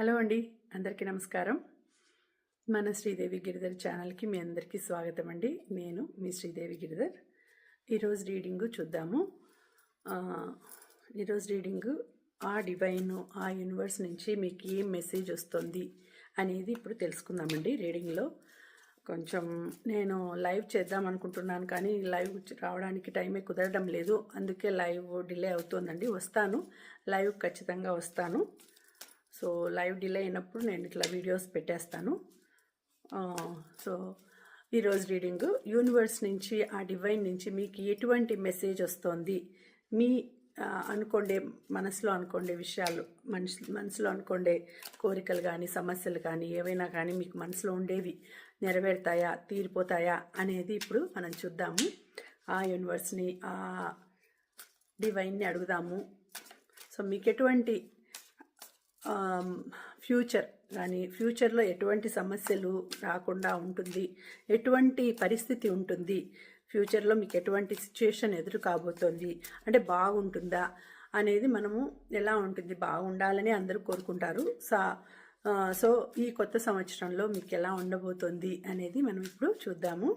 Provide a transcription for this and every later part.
Hello అండి అందరికీ నమస్కారం. మన శ్రీదేవి గిరిధర్ ఛానల్కి మీ అందరికీ స్వాగతం అండి. నేను మీ శ్రీదేవి గిరిధర్. ఈరోజు రీడింగు చూద్దాము. ఈరోజు రీడింగు ఆ డివైన్ ఆ యూనివర్స్ నుంచి మీకు ఏం మెసేజ్ వస్తుంది అనేది ఇప్పుడు తెలుసుకుందామండి రీడింగ్లో. కొంచెం నేను లైవ్ చేద్దాం అనుకుంటున్నాను కానీ లైవ్ రావడానికి టైమే కుదరడం లేదు. అందుకే లైవ్ డిలే అవుతుందండి. వస్తాను. లైవ్ ఖచ్చితంగా వస్తాను. సో లైవ్ డిలే అయినప్పుడు నేను ఇట్లా వీడియోస్ పెట్టేస్తాను. సో ఈరోజు రీడింగ్ యూనివర్స్ నుంచి ఆ డివైన్ నుంచి మీకు ఎటువంటి మెసేజ్ వస్తుంది? మీ అనుకోండే మనసులో అనుకోండే విషయాలు మనసు మనసులో అనుకోండే కోరికలు కానీ సమస్యలు కానీ ఏవైనా కానీ మీకు మనసులో ఉండేవి నెరవేరుతాయా తీరిపోతాయా అనేది ఇప్పుడు మనం చూద్దాము. ఆ యూనివర్స్ని ఆ డివైన్ని అడుగుదాము. సో మీకు ఎటువంటి ఫ్యూచర్ కానీ ఫ్యూచర్లో ఎటువంటి సమస్యలు రాకుండా ఉంటుంది. ఎటువంటి పరిస్థితి ఉంటుంది? ఫ్యూచర్లో మీకు ఎటువంటి సిచ్యుయేషన్ ఎదురు కాబోతోంది? అంటే బాగుంటుందా? అనేది మనము ఎలా ఉంటుంది? బాగుండాలని అందరూ కోరుకుంటారు. సా సో ఈ కొత్త సంవత్సరంలో మీకు ఎలా ఉండబోతోంది అనేది మనం ఇప్పుడు చూద్దాము.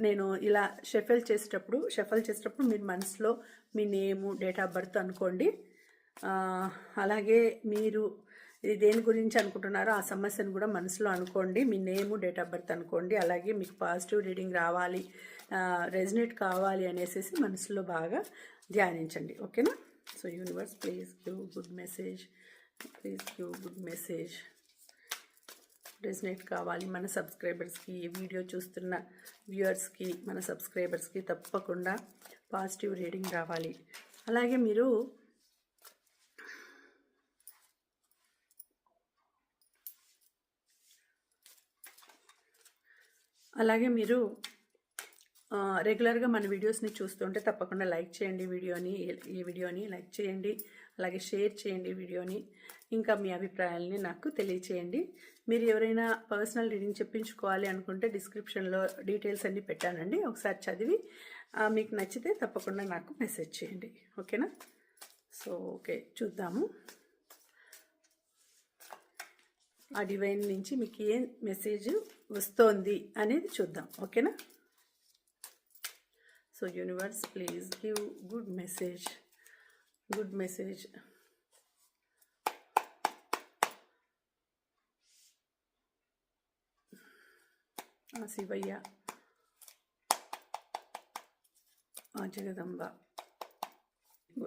నేను ఇలా షఫల్ చేసేటప్పుడు షఫల్ చేసేటప్పుడు మీరు మనసులో మీ నేము డేట్ ఆఫ్ బర్త్ అనుకోండి. అలాగే మీరు ఇది దేని గురించి అనుకుంటున్నారో ఆ సమస్యను కూడా మనసులో అనుకోండి. మీ నేము డేట్ ఆఫ్ బర్త్ అనుకోండి. అలాగే మీకు పాజిటివ్ రీడింగ్ రావాలి రెజినేట్ కావాలి అనేసి మనసులో బాగా ధ్యానించండి. ఓకేనా? So universe please give good message. Please give good message. Resonate కావాలి మన సబ్స్క్రైబర్స్కి ఈ వీడియో చూస్తున్న వ్యూవర్స్కి మన సబ్స్క్రైబర్స్కి తప్పకుండా పాజిటివ్ రీడింగ్ రావాలి. అలాగే మీరు అలాగే మీరు రెగ్యులర్గా మన వీడియోస్ని చూస్తుంటే తప్పకుండా లైక్ చేయండి వీడియోని ఈ వీడియోని లైక్ చేయండి. అలాగే షేర్ చేయండి వీడియోని ఇంకా మీ అభిప్రాయాలని నాకు తెలియచేయండి. మీరు ఎవరైనా పర్సనల్ రీడింగ్ చెప్పించుకోవాలి అనుకుంటే డిస్క్రిప్షన్లో డీటెయిల్స్ అన్నీ పెట్టానండి. ఒకసారి చదివి మీకు నచ్చితే తప్పకుండా నాకు మెసేజ్ చేయండి. ఓకేనా సో ఓకే చూద్దాము. ఆ డివైన్ నుంచి మీకు ఏం మెసేజ్ వస్తోంది అనేది చూద్దాం ఓకేనా? So universe please give good message good message Shivayya. ఆ జగదంబ.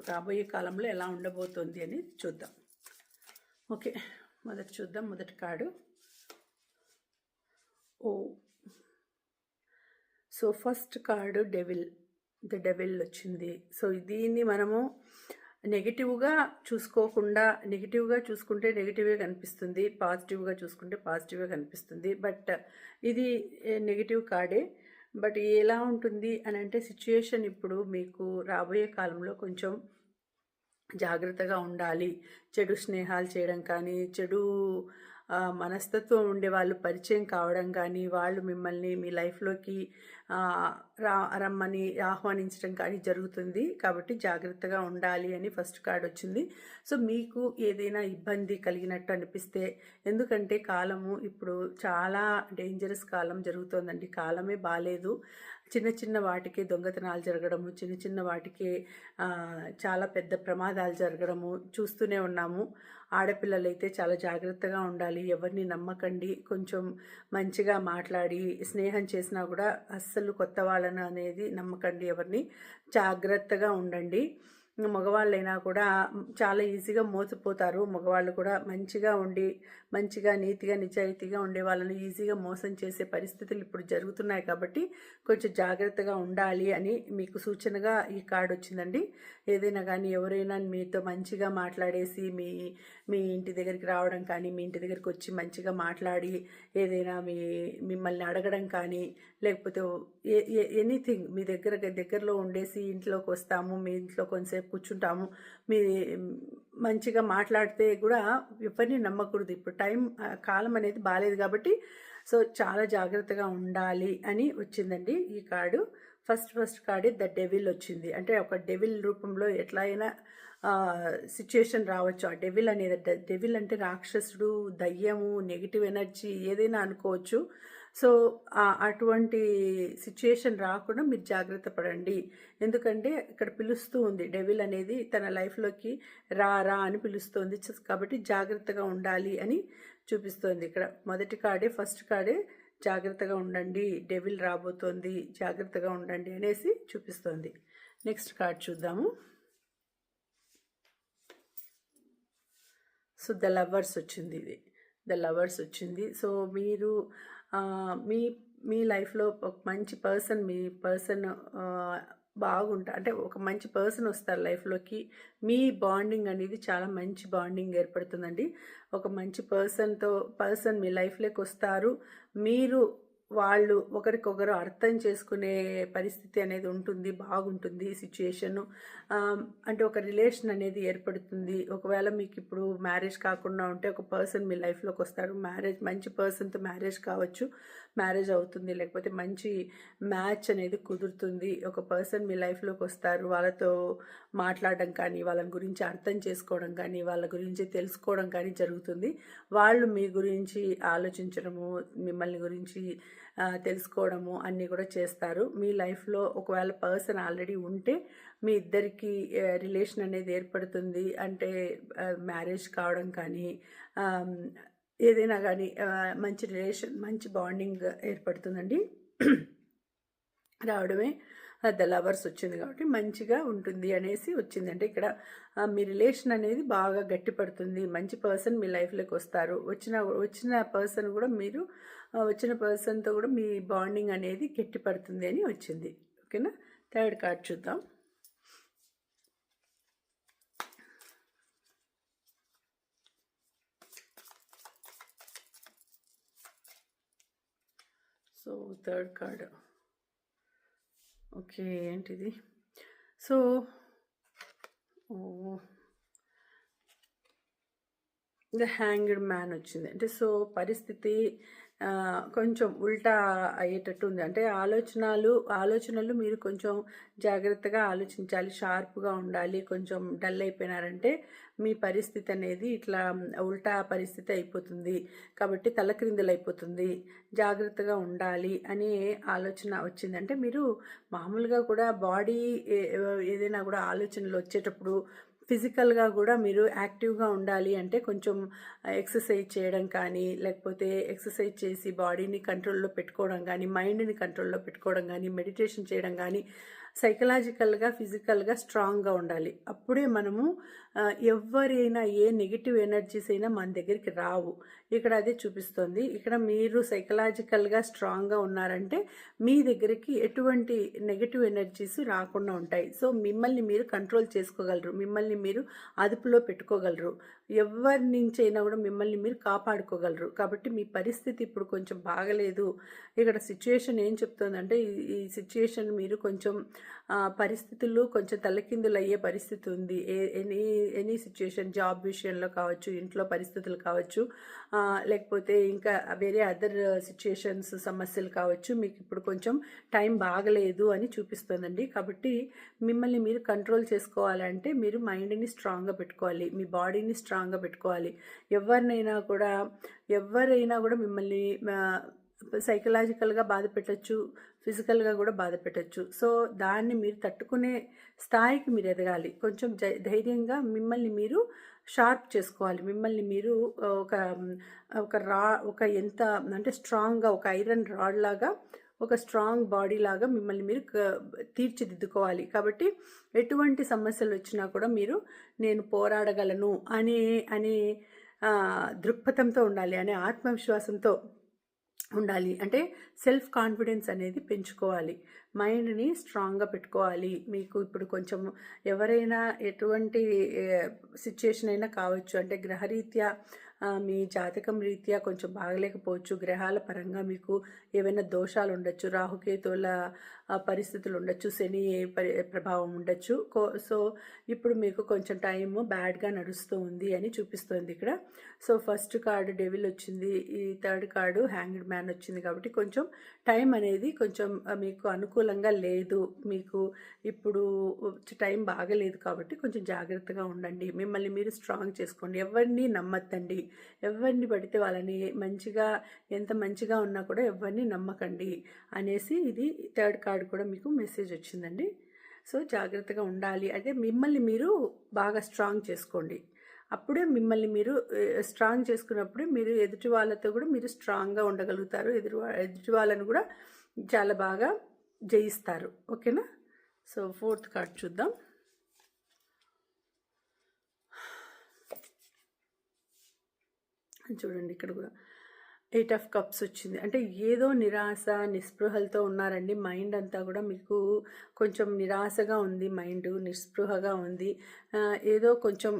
రాబోయే కాలంలో ఎలా ఉండబోతోంది అని చూద్దాం. ఓకే మొదటి చూద్దాం మొదటి card oh. So first card devil the devil వచ్చింది. సో దీన్ని మనము నెగిటివ్గా చూసుకోకుండా నెగిటివ్గా చూసుకుంటే నెగిటివ్గా కనిపిస్తుంది పాజిటివ్గా చూసుకుంటే పాజిటివ్గా కనిపిస్తుంది. బట్ ఇది నెగిటివ్ కార్డే. బట్ ఎలా ఉంటుంది అని అంటే సిచ్యుయేషన్ ఇప్పుడు మీకు రాబోయే కాలంలో కొంచెం జాగ్రత్తగా ఉండాలి. చెడు స్నేహాలు చేయడం కానీ చెడు మనస్తత్వం ఉండే వాళ్ళు పరిచయం కావడం కానీ వాళ్ళు మిమ్మల్ని మీ లైఫ్లోకి రా రమ్మని ఆహ్వానించడం కానీ జరుగుతుంది. కాబట్టి జాగ్రత్తగా ఉండాలి అని ఫస్ట్ కార్డ్ వచ్చింది. సో మీకు ఏదైనా ఇబ్బంది కలిగినట్టు అనిపిస్తే ఎందుకంటే కాలము ఇప్పుడు చాలా డేంజరస్ కాలం జరుగుతోందండి. కాలమే బాగాలేదు చిన్న చిన్న వాటికే దొంగతనాలు జరగడము చిన్న చిన్న వాటికే చాలా పెద్ద ప్రమాదాలు జరగడము చూస్తూనే ఉన్నాము. ఆడపిల్లలైతే చాలా జాగ్రత్తగా ఉండాలి. ఎవరిని నమ్మకండి. కొంచెం మంచిగా మాట్లాడి స్నేహం చేసినా కూడా అస్సలు కొత్త వాళ్ళను అనేది నమ్మకండి ఎవరిని. జాగ్రత్తగా ఉండండి. మగవాళ్ళైనా కూడా చాలా ఈజీగా మోసపోతారు. మగవాళ్ళు కూడా మంచిగా ఉండి మంచిగా నీతిగా నిజాయితీగా ఉండే వాళ్ళని ఈజీగా మోసం చేసే పరిస్థితులు ఇప్పుడు జరుగుతున్నాయి కాబట్టి కొంచెం జాగ్రత్తగా ఉండాలి అని మీకు సూచనగా ఈ కార్డు వచ్చిందండి. ఏదైనా కానీ ఎవరైనా మీతో మంచిగా మాట్లాడేసి మీ మీ ఇంటి దగ్గరికి రావడం కానీ మీ ఇంటి దగ్గరికి వచ్చి మంచిగా మాట్లాడి ఏదైనా మీ మిమ్మల్ని అడగడం కానీ లేకపోతే ఎనీథింగ్ మీ దగ్గర దగ్గరలో ఉండేసి ఇంట్లోకి వస్తాము మీ ఇంట్లో కొంతసేపు కూర్చుంటాము మీ మంచిగా మాట్లాడితే కూడా ఎవరిని నమ్మకూడదు. ఇప్పుడు టైం కాలం అనేది బాగాలేదు కాబట్టి సో చాలా జాగ్రత్తగా ఉండాలి అని వచ్చిందండి ఈ కార్డు. ఫస్ట్ ఫస్ట్ కార్డే ద డెవిల్ వచ్చింది. అంటే ఒక డెవిల్ రూపంలో ఎట్లా అయినా సిచ్యుయేషన్ రావచ్చు. ఆ డెవిల్ అనేది డెవిల్ అంటే రాక్షసుడు దయ్యము నెగిటివ్ ఎనర్జీ ఏదైనా అనుకోవచ్చు. సో అటువంటి సిచ్యుయేషన్ రాకుండా మీరు జాగ్రత్త పడండి. ఎందుకంటే ఇక్కడ పిలుస్తూ ఉంది డెవిల్ అనేది తన లైఫ్లోకి రా రా అని పిలుస్తుంది. కాబట్టి జాగ్రత్తగా ఉండాలి అని చూపిస్తోంది. ఇక్కడ మొదటి కార్డే ఫస్ట్ కార్డే జాగ్రత్తగా ఉండండి డెవిల్ రాబోతోంది జాగ్రత్తగా ఉండండి అనేసి చూపిస్తోంది. నెక్స్ట్ కార్డ్ చూద్దాము. సో ద లవర్స్ వచ్చింది ఇది. ద లవర్స్ వచ్చింది. సో మీరు మీ మీ లైఫ్లో ఒక మంచి పర్సన్ మీ పర్సన్ బాగుంటా అంటే ఒక మంచి పర్సన్ వస్తారు లైఫ్లోకి. మీ బాండింగ్ అనేది చాలా మంచి బాండింగ్ ఏర్పడుతుందండి. ఒక మంచి పర్సన్తో పర్సన్ మీ లైఫ్లోకి వస్తారు. మీరు వాళ్ళు ఒకరికొకరు అర్థం చేసుకునే పరిస్థితి అనేది ఉంటుంది బాగుంటుంది సిచ్యుయేషన్ అంటే ఒక రిలేషన్ అనేది ఏర్పడుతుంది. ఒకవేళ మీకు ఇప్పుడు మ్యారేజ్ కాకుండా ఉంటే ఒక పర్సన్ మీ లైఫ్లోకి వస్తారు. మ్యారేజ్ మంచి పర్సన్తో మ్యారేజ్ కావచ్చు మ్యారేజ్ అవుతుంది. లేకపోతే మంచి మ్యాచ్ అనేది కుదురుతుంది. ఒక పర్సన్ మీ లైఫ్లోకి వస్తారు. వాళ్ళతో మాట్లాడడం కానీ వాళ్ళ గురించి అర్థం చేసుకోవడం కానీ వాళ్ళ గురించి తెలుసుకోవడం కానీ జరుగుతుంది. వాళ్ళు మీ గురించి ఆలోచించడము మిమ్మల్ని గురించి తెలుసుకోవడము అన్నీ కూడా చేస్తారు. మీ లైఫ్లో ఒకవేళ పర్సన్ ఆల్రెడీ ఉంటే మీ ఇద్దరికి రిలేషన్ అనేది ఏర్పడుతుంది. అంటే మ్యారేజ్ కావడం కానీ ఏదైనా కానీ మంచి రిలేషన్ మంచి బాండింగ్ ఏర్పడుతుందండి. రావడమే ద లవర్స్ వచ్చింది కాబట్టి మంచిగా ఉంటుంది అనేసి వచ్చిందంటే ఇక్కడ మీ రిలేషన్ అనేది బాగా గట్టిపడుతుంది. మంచి పర్సన్ మీ లైఫ్లోకి వస్తారు. వచ్చిన వచ్చిన పర్సన్ కూడా మీరు వచ్చిన పర్సన్తో కూడా మీ బాండింగ్ అనేది గట్టిపడుతుంది అని వచ్చింది. ఓకేనా? థర్డ్ కార్డ్ చూద్దాం. So third card. ఓకే ఏంటిది? సో ద హ్యాంగ్డ్ మ్యాన్ వచ్చింది. అంటే సో పరిస్థితి కొంచెం ఉల్టా అయ్యేటట్టు ఉంది అంటే ఆలోచనలు ఆలోచనలు మీరు కొంచెం జాగ్రత్తగా ఆలోచించాలి షార్ప్గా ఉండాలి కొంచెం డల్ అయిపోయినారంటే మీ పరిస్థితి అనేది ఇట్లా ఉల్టా పరిస్థితి అయిపోతుంది. కాబట్టి తలక్రిందులు అయిపోతుంది జాగ్రత్తగా ఉండాలి అనే ఆలోచన వచ్చిందంటే మీరు మామూలుగా కూడా బాడీ ఏదైనా కూడా ఆలోచనలు వచ్చేటప్పుడు ఫిజికల్గా కూడా మీరు యాక్టివ్గా ఉండాలి అంటే కొంచెం ఎక్సర్సైజ్ చేయడం కానీ లేకపోతే ఎక్సర్సైజ్ చేసి బాడీని కంట్రోల్లో పెట్టుకోవడం కానీ మైండ్ని కంట్రోల్లో పెట్టుకోవడం కానీ మెడిటేషన్ చేయడం కానీ సైకలాజికల్గా ఫిజికల్గా స్ట్రాంగ్గా ఉండాలి. అప్పుడే మనము ఎవరైనా ఏ నెగిటివ్ ఎనర్జీస్ అయినా మన దగ్గరికి రావు. ఇక్కడ అదే చూపిస్తుంది. ఇక్కడ మీరు సైకలాజికల్గా స్ట్రాంగ్గా ఉన్నారంటే మీ దగ్గరికి ఎటువంటి నెగిటివ్ ఎనర్జీస్ రాకుండా ఉంటాయి. సో మిమ్మల్ని మీరు కంట్రోల్ చేసుకోగలరు. మిమ్మల్ని మీరు అదుపులో పెట్టుకోగలరు. ఎవరి నుంచి అయినా కూడా మిమ్మల్ని మీరు కాపాడుకోగలరు. కాబట్టి మీ పరిస్థితి ఇప్పుడు కొంచెం బాగలేదు. ఇక్కడ సిచ్యుయేషన్ ఏం చెప్తుందంటే ఈ సిచ్యుయేషన్ మీరు కొంచెం పరిస్థితుల్లో కొంచెం తలకిందులు అయ్యే పరిస్థితి ఉంది ఎనీ ఎనీ సిచ్యుయేషన్ జాబ్ విషయంలో కావచ్చు ఇంట్లో పరిస్థితులు కావచ్చు లేకపోతే ఇంకా వేరే అదర్ సిచ్యుయేషన్స్ సమస్యలు కావచ్చు మీకు ఇప్పుడు కొంచెం టైం బాగలేదు అని చూపిస్తుందండి. కాబట్టి మిమ్మల్ని మీరు కంట్రోల్ చేసుకోవాలంటే మీరు మైండ్ని స్ట్రాంగ్గా పెట్టుకోవాలి. మీ బాడీని స్ట్రాంగ్గా పెట్టుకోవాలి. ఎవరినైనా కూడా ఎవరైనా కూడా మిమ్మల్ని సైకలాజికల్గా బాధ పెట్టచ్చు ఫిజికల్గా కూడా బాధ పెట్టచ్చు. సో దాన్ని మీరు తట్టుకునే స్థాయికి మీరు ఎదగాలి. కొంచెం ధైర్యంగా మిమ్మల్ని మీరు షార్ప్ చేసుకోవాలి. మిమ్మల్ని మీరు ఒక ఒక రా ఒక ఎంత అంటే స్ట్రాంగ్గా ఒక ఐరన్ రాడ్ లాగా ఒక స్ట్రాంగ్ బాడీ లాగా మిమ్మల్ని మీరు తీర్చిదిద్దుకోవాలి. కాబట్టి ఎటువంటి సమస్యలు వచ్చినా కూడా మీరు నేను పోరాడగలను అనే అనే దృక్పథంతో ఉండాలి అనే ఆత్మవిశ్వాసంతో ఉండాలి. అంటే సెల్ఫ్ కాన్ఫిడెన్స్ అనేది పెంచుకోవాలి. మైండ్ని స్ట్రాంగ్గా పెట్టుకోవాలి. మీకు ఇప్పుడు కొంచెం ఎవరైనా ఎటువంటి సిచ్యుయేషన్ అయినా కావచ్చు. అంటే గ్రహరీత్యా మీ జాతకం రీత్యా కొంచెం బాగలేకపోవచ్చు. గ్రహాల పరంగా మీకు ఏవైనా దోషాలు ఉండొచ్చు రాహుకేతువుల పరిస్థితులు ఉండొచ్చు శని ప్రభావం ఉండొచ్చు కో- సో ఇప్పుడు మీకు కొంచెం టైం బ్యాడ్గా నడుస్తూ ఉంది అని చూపిస్తుంది ఇక్కడ. సో ఫస్ట్ కార్డు డెవిల్ వచ్చింది ఈ థర్డ్ కార్డు హ్యాంగ్డ్ మ్యాన్ వచ్చింది కాబట్టి కొంచెం టైం అనేది కొంచెం మీకు అనుకూలంగా లేదు. మీకు ఇప్పుడు టైం బాగలేదు కాబట్టి కొంచెం జాగ్రత్తగా ఉండండి. మిమ్మల్ని మీరు స్ట్రాంగ్ చేసుకోండి. ఎవరిని నమ్మద్దండి. ఎవరిని పడితే వాళ్ళని మంచిగా ఎంత మంచిగా ఉన్నా కూడా ఎవరిని నమ్మకండి అనేసి ఇది థర్డ్ కార్డ్ కూడా మీకు మెసేజ్ వచ్చిందండి. సో జాగ్రత్తగా ఉండాలి. అదే మిమ్మల్ని మీరు బాగా స్ట్రాంగ్ చేసుకోండి. అప్పుడే మిమ్మల్ని మీరు స్ట్రాంగ్ చేసుకున్నప్పుడే మీరు ఎదుటి వాళ్ళతో కూడా మీరు స్ట్రాంగ్గా ఉండగలుగుతారు. ఎదురు ఎదుటి వాళ్ళని కూడా చాలా బాగా జయిస్తారు. ఓకేనా? సో ఫోర్త్ కార్డ్ చూద్దాం. చూడండి ఇక్కడ కూడా. ఎయిట్ ఆఫ్ కప్స్ వచ్చింది. అంటే ఏదో నిరాశ నిస్పృహలతో ఉన్నారండి. మైండ్ అంతా కూడా మీకు కొంచెం నిరాశగా ఉంది. మైండ్ నిస్పృహగా ఉంది. ఏదో కొంచెం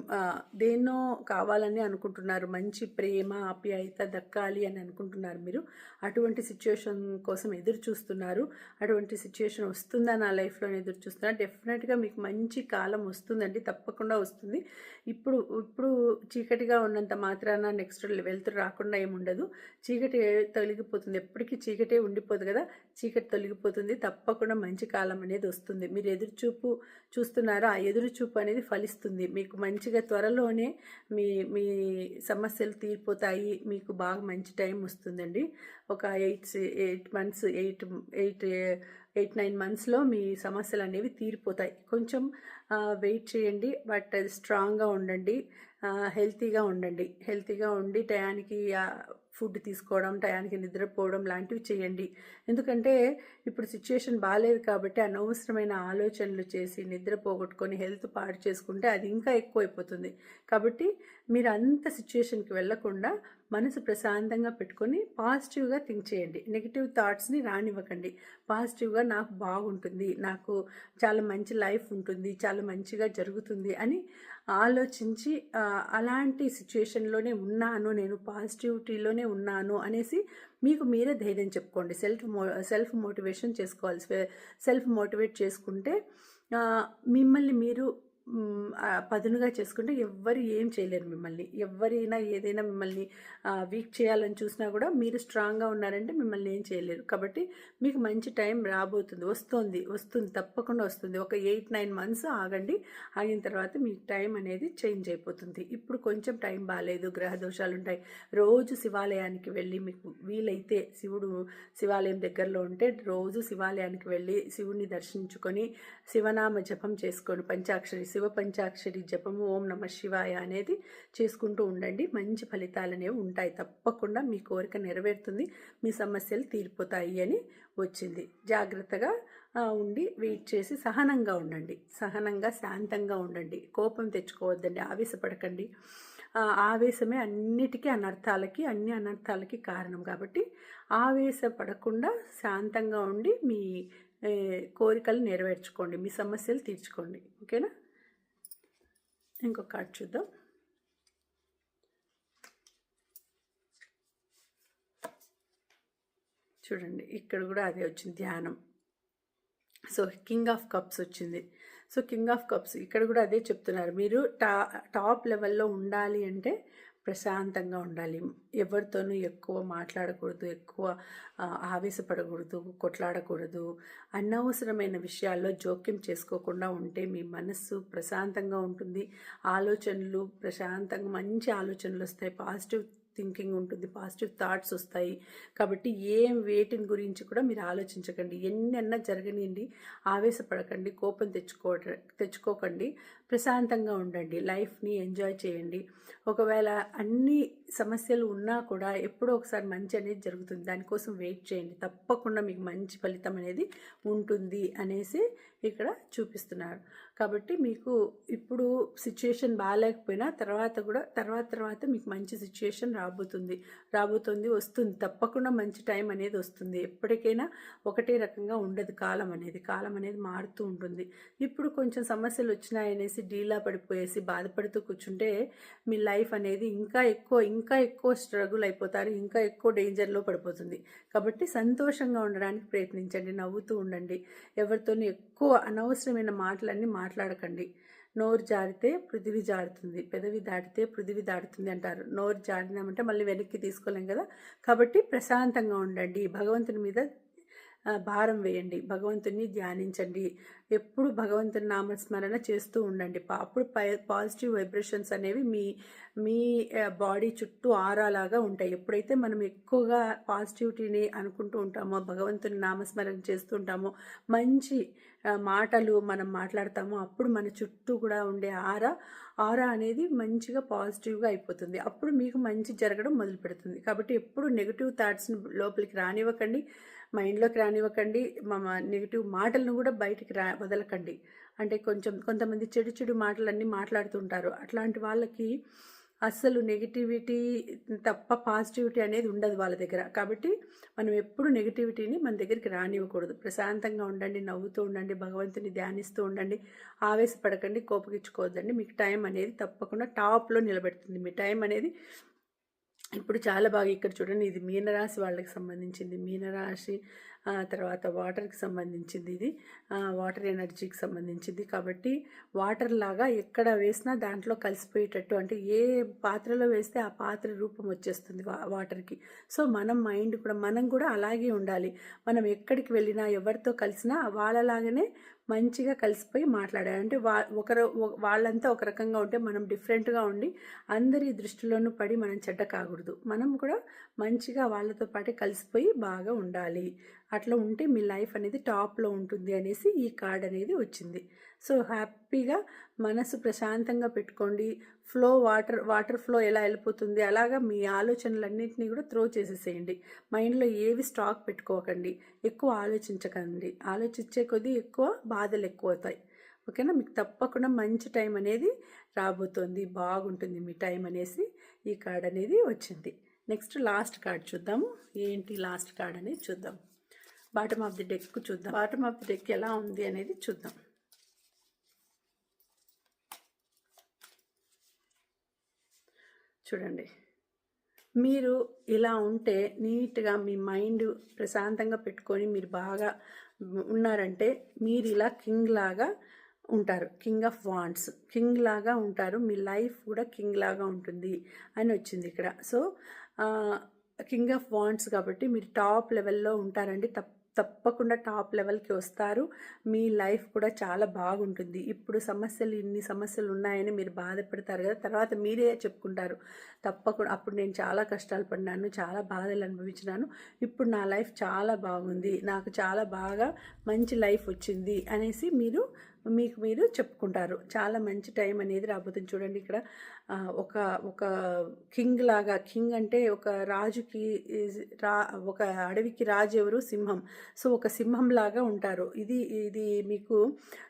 దేన్నో కావాలని అనుకుంటున్నారు. మంచి ప్రేమ ఆప్యాయత దక్కాలి అని అనుకుంటున్నారు మీరు. అటువంటి సిచ్యుయేషన్ కోసం ఎదురు చూస్తున్నారు. అటువంటి సిచ్యుయేషన్ వస్తుందా నా లైఫ్లో ఎదురు చూస్తున్నా డెఫినెట్గా మీకు మంచి కాలం వస్తుందండి. తప్పకుండా వస్తుంది. ఇప్పుడు ఇప్పుడు చీకటిగా ఉన్నంత మాత్రాన నెక్స్ట్ వెళ్తూ రాకుండా ఏముండదు. చీకటి తొలగిపోతుంది. ఎప్పటికీ చీకటే ఉండిపోదు కదా. చీకటి తొలగిపోతుంది. తప్పకుండా మంచి కాలం అనేది వస్తుంది. మీరు ఎదురు చూపు చూస్తున్నారో? ఆ ఎదురు చూపు అనేది ఫలిస్తుంది. మీకు మంచిగా త్వరలోనే మీ మీ సమస్యలు తీరిపోతాయి. మీకు బాగా మంచి టైం వస్తుందండి. ఒక eight eight months eight eight eight nine మంత్స్లో మీ సమస్యలు అనేవి తీరిపోతాయి. కొంచెం వెయిట్ చేయండి. బట్ స్ట్రాంగ్గా ఉండండి. హెల్తీగా ఉండండి. హెల్తీగా ఉండి టయానికి ఫుడ్ తీసుకోవడం టయానికి నిద్రపోవడం లాంటివి చేయండి. ఎందుకంటే ఇప్పుడు సిచ్యుయేషన్ బాగాలేదు కాబట్టి అనవసరమైన ఆలోచనలు చేసి నిద్ర పోగొట్టుకొని హెల్త్ పాడు చేసుకుంటే అది ఇంకా ఎక్కువైపోతుంది. కాబట్టి మీరు అంత సిచ్యుయేషన్కి వెళ్ళకుండా మనసు ప్రశాంతంగా పెట్టుకొని పాజిటివ్గా థింక్ చేయండి. నెగిటివ్ థాట్స్ని రానివ్వకండి. పాజిటివ్గా నాకు బాగుంటుంది నాకు చాలా మంచి లైఫ్ ఉంటుంది చాలా మంచిగా జరుగుతుంది అని ఆలోచించి అలాంటి సిచ్యుయేషన్లోనే ఉన్నాను నేను పాజిటివిటీలోనే ఉన్నాను అనేసి మీకు మీరే ధైర్యం చెప్పుకోండి. సెల్ఫ్ మో సెల్ఫ్ మోటివేషన్ చేసుకోవాలి సెల్ఫ్ మోటివేట్ చేసుకుంటే మిమ్మల్ని మీరు పదునుగా చేసుకుంటే ఎవ్వరు ఏం చేయలేరు మిమ్మల్ని. ఎవరైనా ఏదైనా మిమ్మల్ని వీక్ చేయాలని చూసినా కూడా మీరు స్ట్రాంగ్గా ఉన్నారంటే మిమ్మల్ని ఏం చేయలేరు. కాబట్టి మీకు మంచి టైం రాబోతుంది. వస్తుంది. వస్తుంది. తప్పకుండా వస్తుంది. ఒక ఎయిట్ నైన్ మంత్స్ ఆగండి. ఆగిన తర్వాత మీ టైం అనేది చేంజ్ అయిపోతుంది. ఇప్పుడు కొంచెం టైం బాగాలేదు గ్రహ దోషాలు ఉంటాయి. రోజు శివాలయానికి వెళ్ళి మీకు వీలైతే శివుడు శివాలయం దగ్గరలో ఉంటే రోజు శివాలయానికి వెళ్ళి శివుడిని దర్శించుకొని శివనామ జపం చేసుకొని పంచాక్షరి శివ శివ పంచాక్షరి జపము ఓం నమ శివాయ అనేది చేసుకుంటూ ఉండండి. మంచి ఫలితాలు అనేవి ఉంటాయి. తప్పకుండా మీ కోరిక నెరవేరుతుంది. మీ సమస్యలు తీరిపోతాయి అని వచ్చింది. జాగ్రత్తగా ఉండి వెయిట్ చేసి సహనంగా ఉండండి. సహనంగా శాంతంగా ఉండండి. కోపం తెచ్చుకోవద్దండి. ఆవేశపడకండి. ఆవేశమే అన్నిటికీ అనర్థాలకి అన్ని అనర్థాలకి కారణం. కాబట్టి ఆవేశపడకుండా శాంతంగా ఉండి మీ కోరికలు నెరవేర్చుకోండి. మీ సమస్యలు తీర్చుకోండి. ఓకేనా? ఇంకొక కార్డ్ చూద్దాం. చూడండి ఇక్కడ కూడా అదే వచ్చింది ధ్యానం. సో కింగ్ ఆఫ్ కప్స్ వచ్చింది. సో కింగ్ ఆఫ్ కప్స్ ఇక్కడ కూడా అదే చెప్తున్నారు. మీరు టా టాప్ లెవెల్లో ఉండాలి అంటే ప్రశాంతంగా ఉండాలి. ఎవరితోనూ ఎక్కువ మాట్లాడకూడదు ఎక్కువ ఆవేశపడకూడదు కొట్లాడకూడదు అనవసరమైన విషయాల్లో జోక్యం చేసుకోకుండా ఉంటే మీ మనస్సు ప్రశాంతంగా ఉంటుంది. ఆలోచనలు ప్రశాంతంగా మంచి ఆలోచనలు వస్తాయి. పాజిటివ్ థింకింగ్ ఉంటుంది. పాజిటివ్ థాట్స్ వస్తాయి. కాబట్టి ఏం వేటిని గురించి కూడా మీరు ఆలోచించకండి. ఎన్నెన్నా జరగనియండి. ఆవేశపడకండి. కోపం తెచ్చుకో తెచ్చుకోకండి. ప్రశాంతంగా ఉండండి లైఫ్ని ఎంజాయ్ చేయండి. ఒకవేళ అన్ని సమస్యలు ఉన్నా కూడా ఎప్పుడో ఒకసారి మంచి అనేది జరుగుతుంది. దానికోసం వెయిట్ చేయండి. తప్పకుండా మీకు మంచి ఫలితం అనేది ఉంటుంది అనేసి ఇక్కడ చూపిస్తున్నారు. కాబట్టి మీకు ఇప్పుడు సిచ్యుయేషన్ బాగాలేకపోయినా తర్వాత కూడా తర్వాత తర్వాత మీకు మంచి సిచ్యుయేషన్ రాబోతుంది. రాబోతుంది వస్తుంది. తప్పకుండా మంచి టైం అనేది వస్తుంది. ఎప్పటికైనా ఒకటే రకంగా ఉండదు కాలం అనేది. కాలం అనేది మారుతూ ఉంటుంది. ఇప్పుడు కొంచెం సమస్యలు వచ్చినాయనేసి చేసి డీలా పడిపోయేసి బాధపడుతూ కూర్చుంటే మీ లైఫ్ అనేది ఇంకా ఎక్కువ ఇంకా ఎక్కువ స్ట్రగుల్ అయిపోతారు ఇంకా ఎక్కువ డేంజర్లో పడిపోతుంది. కాబట్టి సంతోషంగా ఉండడానికి ప్రయత్నించండి నవ్వుతూ ఉండండి. ఎవరితోని ఎక్కువ అనవసరమైన మాటలన్నీ మాట్లాడకండి. నోరు జారితే పృథివీ జారుతుంది పెదవి దాటితే పృథివీ దాటుతుంది అంటారు. నోరు జారినామంటే మళ్ళీ వెనక్కి తీసుకోలేం కదా? కాబట్టి ప్రశాంతంగా ఉండండి భగవంతుని మీద భారం వేయండి. భగవంతుని ధ్యానించండి. ఎప్పుడు భగవంతుని నామస్మరణ చేస్తూ ఉండండి. అప్పుడు పాజిటివ్ వైబ్రేషన్స్ అనేవి మీ మీ బాడీ చుట్టూ ఆరాలాగా ఉంటాయి. ఎప్పుడైతే మనం ఎక్కువగా పాజిటివిటీని అనుకుంటూ ఉంటామో భగవంతుని నామస్మరణ చేస్తూ ఉంటామో మంచి మాటలు మనం మాట్లాడతామో అప్పుడు మన చుట్టూ కూడా ఉండే ఆరా ఆరా అనేది మంచిగా పాజిటివ్గా అయిపోతుంది. అప్పుడు మీకు మంచి జరగడం మొదలు పెడుతుంది కాబట్టి ఎప్పుడు నెగిటివ్ థాట్స్ని లోపలికి రానివ్వకండి. మైండ్లోకి రానివ్వకండి. మా నెగిటివ్ మాటలను కూడా బయటికి రా వదలకండి. అంటే కొంచెం కొంతమంది చెడు చెడు మాటలన్నీ మాట్లాడుతుంటారు. అట్లాంటి వాళ్ళకి అస్సలు నెగిటివిటీ తప్ప పాజిటివిటీ అనేది ఉండదు వాళ్ళ దగ్గర. కాబట్టి మనం ఎప్పుడు నెగిటివిటీని మన దగ్గరికి రానివ్వకూడదు. ప్రశాంతంగా ఉండండి నవ్వుతూ ఉండండి భగవంతుని ధ్యానిస్తూ ఉండండి. ఆవేశపడకండి కోపగించుకోవద్దండి. మీకు టైం అనేది తప్పకుండా టాప్లో నిలబెడుతుంది. మీ టైం అనేది ఇప్పుడు చాలా బాగా ఇక్కడ చూడండి ఇది మీనరాశి వాళ్ళకి సంబంధించింది. మీనరాశి తర్వాత వాటర్కి సంబంధించింది ఇది. వాటర్ ఎనర్జీకి సంబంధించింది. కాబట్టి వాటర్ లాగా ఎక్కడ వేసినా దాంట్లో కలిసిపోయేటట్టు అంటే ఏ పాత్రలో వేస్తే ఆ పాత్ర రూపం వచ్చేస్తుంది వా వాటర్కి. సో మనం మైండ్ కూడా మనం కూడా అలాగే ఉండాలి. మనం ఎక్కడికి వెళ్ళినా ఎవరితో కలిసినా వాళ్ళలాగానే మంచిగా కలిసిపోయి మాట్లాడాలి అంటే వా ఒకరు వాళ్ళంతా ఒక రకంగా ఉంటే మనం డిఫరెంట్గా ఉండి అందరి దృష్టిలోనూ పడి మనం చెడ్డ కాకూడదు. మనం కూడా మంచిగా వాళ్ళతో పాటే కలిసిపోయి బాగా ఉండాలి. అట్లా ఉంటే మీ లైఫ్ అనేది టాప్లో ఉంటుంది అనేసి ఈ కార్డ్ అనేది వచ్చింది. సో హ్యాపీగా మనసు ప్రశాంతంగా పెట్టుకోండి. ఫ్లో వాటర్ వాటర్ ఫ్లో ఎలా వెళ్ళిపోతుంది అలాగా మీ ఆలోచనలన్నింటినీ కూడా త్రో చేసేసేయండి. మైండ్లో ఏవి స్టాక్ పెట్టుకోకండి. ఎక్కువ ఆలోచించకండి. ఆలోచించే కొద్దీ ఎక్కువ బాధలు ఎక్కువ అవుతాయి ఓకేనా? మీకు తప్పకుండా మంచి టైం అనేది రాబోతోంది. బాగుంటుంది మీ టైం అనేసి ఈ కార్డ్ అనేది వచ్చింది. నెక్స్ట్ లాస్ట్ కార్డ్ చూద్దాము. ఏంటి లాస్ట్ కార్డ్ అనేది చూద్దాం. బాటమ్ ఆఫ్ ది డెక్ చూద్దాం. బాటమ్ ఆఫ్ ది డెక్ ఎలా ఉంది అనేది చూద్దాం. చూడండి. మీరు ఇలా ఉంటే నీట్గా మీ మైండ్ ప్రశాంతంగా పెట్టుకొని మీరు బాగా ఉన్నారంటే మీరు ఇలా కింగ్ లాగా ఉంటారు. కింగ్ ఆఫ్ వాండ్స్ కింగ్ లాగా ఉంటారు. మీ లైఫ్ కూడా కింగ్ లాగా ఉంటుంది అని వచ్చింది ఇక్కడ. సో కింగ్ ఆఫ్ వాండ్స్ కాబట్టి మీరు టాప్ లెవెల్లో ఉంటారండి. తప్ప తప్పకుండా టాప్ లెవెల్కి వస్తారు. మీ లైఫ్ కూడా చాలా బాగుంటుంది. ఇప్పుడు సమస్యలు ఇన్ని సమస్యలు ఉన్నాయని మీరు బాధపడతారు కదా తర్వాత మీరే చెప్పుకుంటారు. తప్పకుండా అప్పుడు నేను చాలా కష్టాలు పడినాను చాలా బాధలు అనుభవించినాను. ఇప్పుడు నా లైఫ్ చాలా బాగుంది నాకు చాలా బాగా మంచి లైఫ్ వచ్చింది అనేసి మీరు మీకు మీరు చెప్పుకుంటారు. చాలా మంచి టైం అనేది రాబోతుంది. చూడండి ఇక్కడ ఒక ఒక కింగ్ లాగా కింగ్ అంటే ఒక రాజుకి రా ఒక అడవికి రాజు ఎవరు? సింహం. సో ఒక సింహం లాగా ఉంటారు. ఇది ఇది మీకు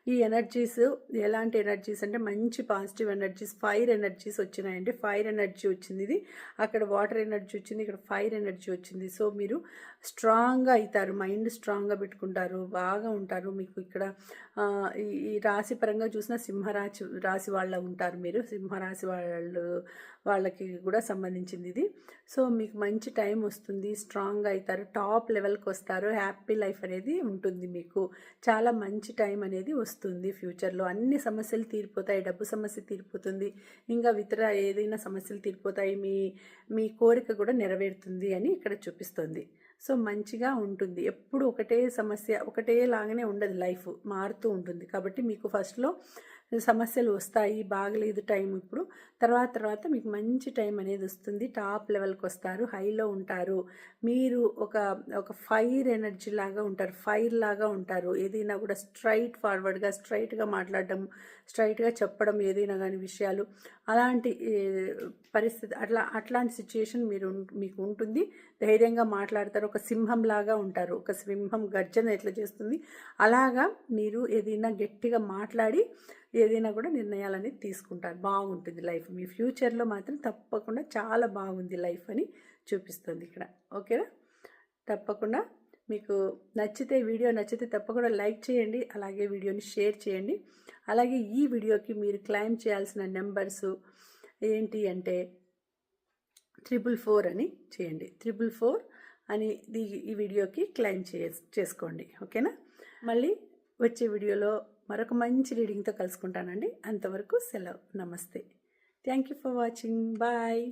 ఈ ఎనర్జీస్ ఎలాంటి ఎనర్జీస్ అంటే మంచి పాజిటివ్ ఎనర్జీస్ ఫైర్ ఎనర్జీస్ వచ్చినాయండి. ఫైర్ ఎనర్జీ వచ్చింది ఇది. అక్కడ వాటర్ ఎనర్జీ వచ్చింది ఇక్కడ ఫైర్ ఎనర్జీ వచ్చింది. సో మీరు స్ట్రాంగ్గా అవుతారు. మైండ్ స్ట్రాంగ్గా పెట్టుకుంటారు. బాగా ఉంటారు. మీకు ఇక్కడ ఈ రాశి పరంగా చూసిన సింహరాశి రాశి వాళ్ళ ఉంటారు మీరు. సింహరాశి వాళ్ళు వాళ్ళకి కూడా సంబంధించింది ఇది. సో మీకు మంచి టైం వస్తుంది స్ట్రాంగ్ అవుతారు టాప్ లెవెల్కి వస్తారు హ్యాపీ లైఫ్ అనేది ఉంటుంది మీకు. చాలా మంచి టైం అనేది వస్తుంది ఫ్యూచర్లో. అన్ని సమస్యలు తీరిపోతాయి డబ్బు సమస్య తీరిపోతుంది ఇంకా ఇతర ఏదైనా సమస్యలు తీరిపోతాయి మీ మీ కోరిక కూడా నెరవేరుతుంది అని ఇక్కడ చూపిస్తుంది. సో మంచిగా ఉంటుంది. ఎప్పుడు ఒకటే సమస్య ఒకటే లాగానే ఉండదు లైఫ్ మారుతూ ఉంటుంది. కాబట్టి మీకు ఫస్ట్లో సమస్యలు వస్తాయి బాగలేదు టైం ఇప్పుడు. తర్వాత తర్వాత మీకు మంచి టైం అనేది వస్తుంది. టాప్ లెవెల్కి వస్తారు హైలో ఉంటారు. మీరు ఒక ఒక ఫైర్ ఎనర్జీ లాగా ఉంటారు ఫైర్ లాగా ఉంటారు. ఏదైనా కూడా స్ట్రైట్ ఫార్వర్డ్గా స్ట్రైట్గా మాట్లాడడం స్ట్రైట్గా చెప్పడం ఏదైనా కానీ విషయాలు. అలాంటి పరిస్థితి అట్లా అట్లాంటి సిచ్యుయేషన్ మీరు మీకు ఉంటుంది. ధైర్యంగా మాట్లాడతారు. ఒక సింహం లాగా ఉంటారు. ఒక సింహం గర్జన ఎట్లా చేస్తుంది? అలాగా మీరు ఏదైనా గట్టిగా మాట్లాడి ఏదైనా కూడా నిర్ణయాలని తీసుకుంటారు. బాగుంటుంది లైఫ్. మీ ఫ్యూచర్లో మాత్రం తప్పకుండా చాలా బాగుంది లైఫ్ అని చూపిస్తుంది ఇక్కడ. ఓకేనా? తప్పకుండా మీకు నచ్చితే వీడియో నచ్చితే తప్పకుండా లైక్ చేయండి అలాగే వీడియోని షేర్ చేయండి. అలాగే ఈ వీడియోకి మీరు క్లైమ్ చేయాల్సిన నెంబర్స్ ఏంటి అంటే త్రిబుల్ ఫోర్ అని చేయండి. త్రిబుల్ ఫోర్ అని ఈ- వీడియోకి క్లైమ్ చే చేసుకోండి. ఓకేనా? మళ్ళీ వచ్చే వీడియోలో మరొక మంచి రీడింగ్తో కలుసుకుంటానండి. అంతవరకు సెలవు. నమస్తే. Thank you for watching. Bye.